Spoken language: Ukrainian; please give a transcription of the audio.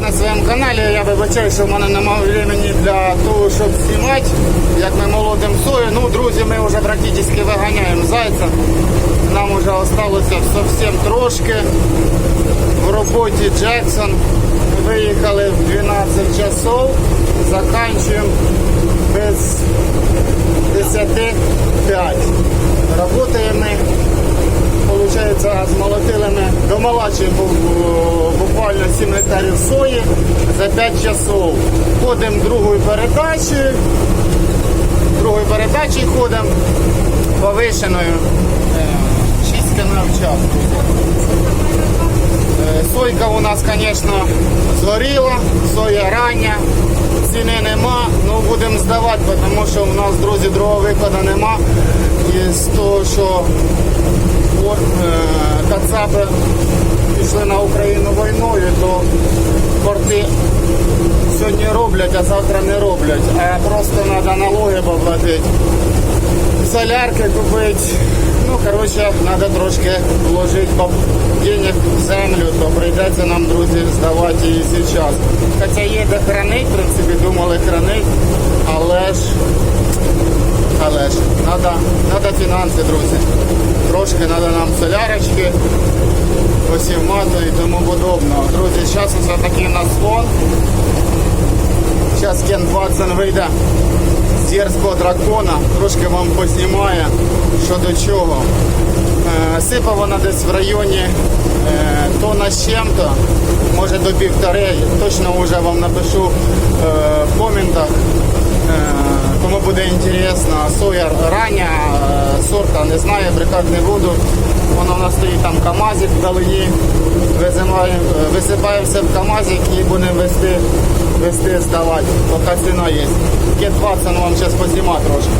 На своєму каналі я вибачаю, що в мене немає времени для того, щоб знімати, як ми молодим сою. Ну, друзі, ми вже практично виганяємо зайця. Нам вже залишилося зовсім трошки. В роботі Джексон. Виїхали в 12 часов, закінчуємо без 10 5. Работаємо ми, виходить, змолотили ми, домолачуємо бу- буквально 7 гектарів сої за 5 часов. Ходимо другою передачею, другою передачею ходимо повишеною. 6 км в час. Е, Сойка у нас, звісно, згоріла, соя рання, ціни нема, ну будемо здавати, тому що у нас, друзі, другого виходу нема. І з того, що е, Кацапи пішли на Україну війною, то порти сьогодні роблять, а завтра не роблять. А просто треба налоги поплатити солярки купити. Ну, коротше, треба трошки вложити денег в землю, то прийдеться нам, друзі, здавати її зараз. Хоча є де хранить, в принципі, думали хранить, але ж, але ж, треба фінанси, друзі. Трошки треба нам солярочки, посівмату і тому подобного. Друзі, зараз ось такий у нас фон. Зараз Кен Ватсон вийде з дерзкого дракона, трошки вам познімає, що до чого. Е, Сипа вона десь в районі е, тона з чим-то, може до півтори, точно вже вам напишу е, в коментах. Кому буде інтересно, соя рання, сорта не знаю, брехати не буду. У нас стоїть там КАМАЗик вдалині. Е, висипаємо все в КАМАЗик і будемо вести, вести здавати, поки ціна є. Кет 20 вам зараз познімати трошки.